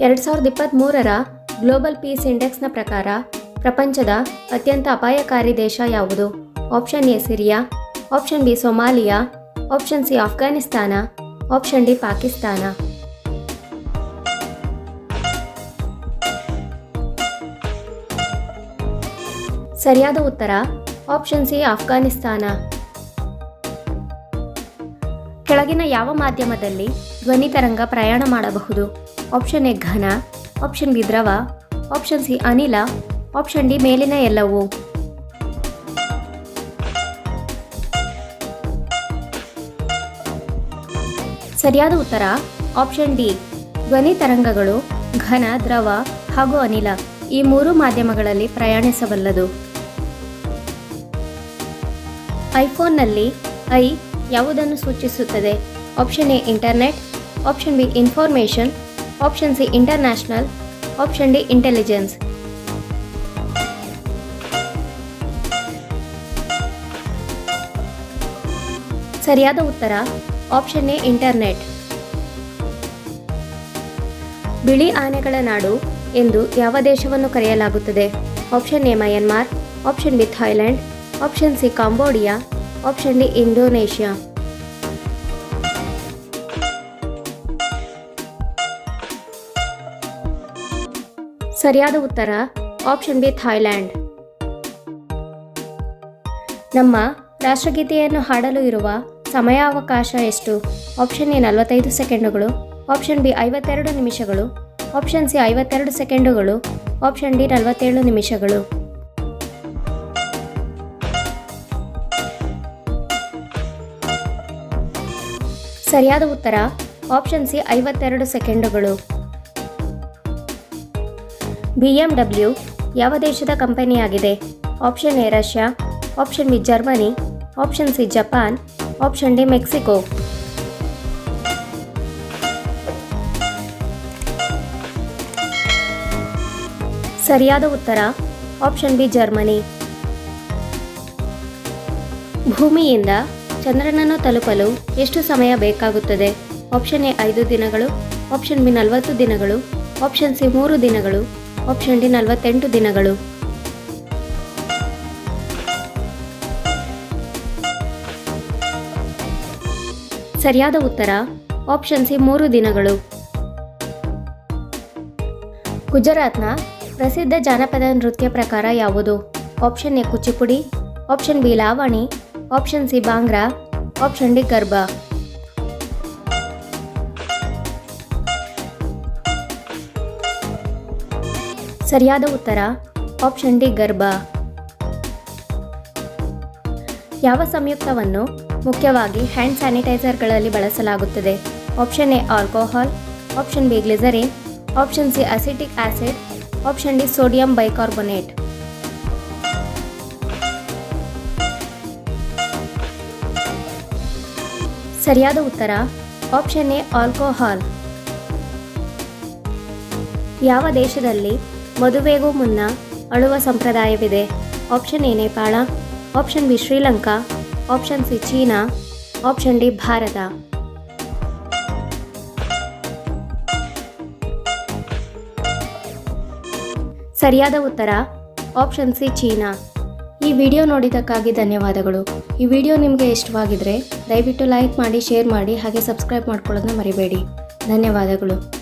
ಎರಡು ಸಾವಿರದ ಇಪ್ಪತ್ತ್ಮೂರರ global piece ಇಂಡೆಕ್ಸ್ನ ಪ್ರಕಾರ ಪ್ರಪಂಚದ ಅತ್ಯಂತ ಅಪಾಯಕಾರಿ ದೇಶ ಯಾವುದು? Option A, Syria. Option B, Somalia. Option C, Afghanistan. Option D, Pakistan. ಸರಿಯಾದ ಉತ್ತರ, ಆಪ್ಷನ್ ಸಿ, ಆಫ್ಘಾನಿಸ್ತಾನ. ಕೆಳಗಿನ ಯಾವ ಮಾಧ್ಯಮದಲ್ಲಿ ಧ್ವನಿ ತರಂಗ ಪ್ರಯಾಣ ಮಾಡಬಹುದು. ಆಪ್ಷನ್ ಎ ಘನ ಆಪ್ಷನ್ ಬಿ ದ್ರವ ಆಪ್ಷನ್ ಸಿ ಅನಿಲ ಆಪ್ಷನ್ ಡಿ ಮೇಲಿನ ಎಲ್ಲವೂ. ಸರಿಯಾದ ಉತ್ತರ ಆಪ್ಷನ್ ಡಿ ಧ್ವನಿ ತರಂಗಗಳು ಘನ, ದ್ರವ ಹಾಗೂ ಅನಿಲ ಈ ಮೂರು ಮಾಧ್ಯಮಗಳಲ್ಲಿ ಪ್ರಯಾಣಿಸಬಲ್ಲದು. ಐಫೋನ್ನಲ್ಲಿ ಐ ಯಾವುದನ್ನು ಸೂಚಿಸುತ್ತದೆ? Option A internet option B information option C international option D intelligence ಸರಿಯಾದ ಉತ್ತರ ಆಪ್ಷನ್ ಎ ಇಂಟರ್ನೆಟ್ ಬಿಳಿ ಆನೆಗಳ ನಾಡು ಎಂದು ಯಾವ ದೇಶವನ್ನು ಕರೆಯಲಾಗುತ್ತದೆ? Option A Myanmar option B Thailand option C Cambodia option D Indonesia ಸರಿಯಾದ ಉತ್ತರ ಆಪ್ಷನ್ ಬಿ ಥಾಯ್ಲ್ಯಾಂಡ್ ನಮ್ಮ ರಾಷ್ಟ್ರಗೀತೆಯನ್ನು ಹಾಡಲು ಇರುವ ಸಮಯಾವಕಾಶ ಎಷ್ಟು? ಆಪ್ಷನ್ ಎ, ನಲವತ್ತೈದು ಸೆಕೆಂಡುಗಳು. ಆಪ್ಷನ್ ಬಿ, ಐವತ್ತೆರಡು ನಿಮಿಷಗಳು. ಆಪ್ಷನ್ ಸಿ, ಐವತ್ತೆರಡು ಸೆಕೆಂಡುಗಳು. ಆಪ್ಷನ್ ಡಿ, ನಲವತ್ತೇಳು ನಿಮಿಷಗಳು. ಸರಿಯಾದ ಉತ್ತರ ಆಪ್ಷನ್ ಸಿ, ಐವತ್ತೆರಡು ಸೆಕೆಂಡುಗಳು. ಬಿ ಎಂ ಡಬ್ಲ್ಯೂ ಯಾವ ದೇಶದ ಕಂಪನಿಯಾಗಿದೆ? Option A Russia, option B Germany, option C Japan, option D Mexico. ಸರಿಯಾದ ಉತ್ತರ, ಆಪ್ಷನ್ ಬಿ ಜರ್ಮನಿ. ಭೂಮಿಯಿಂದ ಚಂದ್ರನನ್ನು ತಲುಪಲು ಎಷ್ಟು ಸಮಯ ಬೇಕಾಗುತ್ತದೆ? ಆಪ್ಷನ್ ಎ ಐದು ದಿನಗಳು, ಆಪ್ಷನ್ ಬಿ ನಲವತ್ತು ದಿನಗಳು, ಆಪ್ಷನ್ ಸಿ ಮೂರು ದಿನಗಳು ಆಪ್ಷನ್ ಡಿ ನಲವತ್ತೆಂಟು ದಿನಗಳು. ಸರಿಯಾದ ಉತ್ತರ, ಆಪ್ಷನ್ ಸಿ ಮೂರು ದಿನಗಳು. ಗುಜರಾತ್ನ ಪ್ರಸಿದ್ಧ ಜಾನಪದ ನೃತ್ಯ ಪ್ರಕಾರ ಯಾವುದು? Option A Kuchipudi, option B Lavani, option C Bhangra, option D Garba ಸರಿಯಾದ ಉತ್ತರ ಆಪ್ಷನ್ ಡಿ, ಗರ್ಭ. ಯಾವ ಸಂಯುಕ್ತವನ್ನು ಮುಖ್ಯವಾಗಿ ಹ್ಯಾಂಡ್ ಸ್ಯಾನಿಟೈಸರ್ಗಳಲ್ಲಿ ಬಳಸಲಾಗುತ್ತದೆ? Option A alcohol option B glycerin option C acetic acid option D sodium bicarbonate ಸರಿಯಾದ ಉತ್ತರ ಆಪ್ಷನ್ ಎ ಆಲ್ಕೋಹಾಲ್ ಯಾವ ದೇಶದಲ್ಲಿ ಮದುವೆಗೂ ಮುನ್ನ ಅಳುವ ಸಂಪ್ರದಾಯವಿದೆ. Option A Nepal, option B Sri, option C China, option D Bharat. ಸರಿಯಾದ ಉತ್ತರ, ಆಪ್ಷನ್ ಸಿ ಚೀನಾ. ಈ ವಿಡಿಯೋ ನೋಡಿದ್ದಕ್ಕಾಗಿ ಧನ್ಯವಾದಗಳು. ಈ ವಿಡಿಯೋ ನಿಮಗೆ ಇಷ್ಟವಾಗಿದ್ರೆ ದಯವಿಟ್ಟು ಲೈಕ್ ಮಾಡಿ, ಶೇರ್ ಮಾಡಿ, ಹಾಗೆ ಸಬ್ಸ್ಕ್ರೈಬ್ ಮಾಡ್ಕೊಳ್ಳೋದನ್ನ ಮರಿಬೇಡಿ. ಧನ್ಯವಾದಗಳು.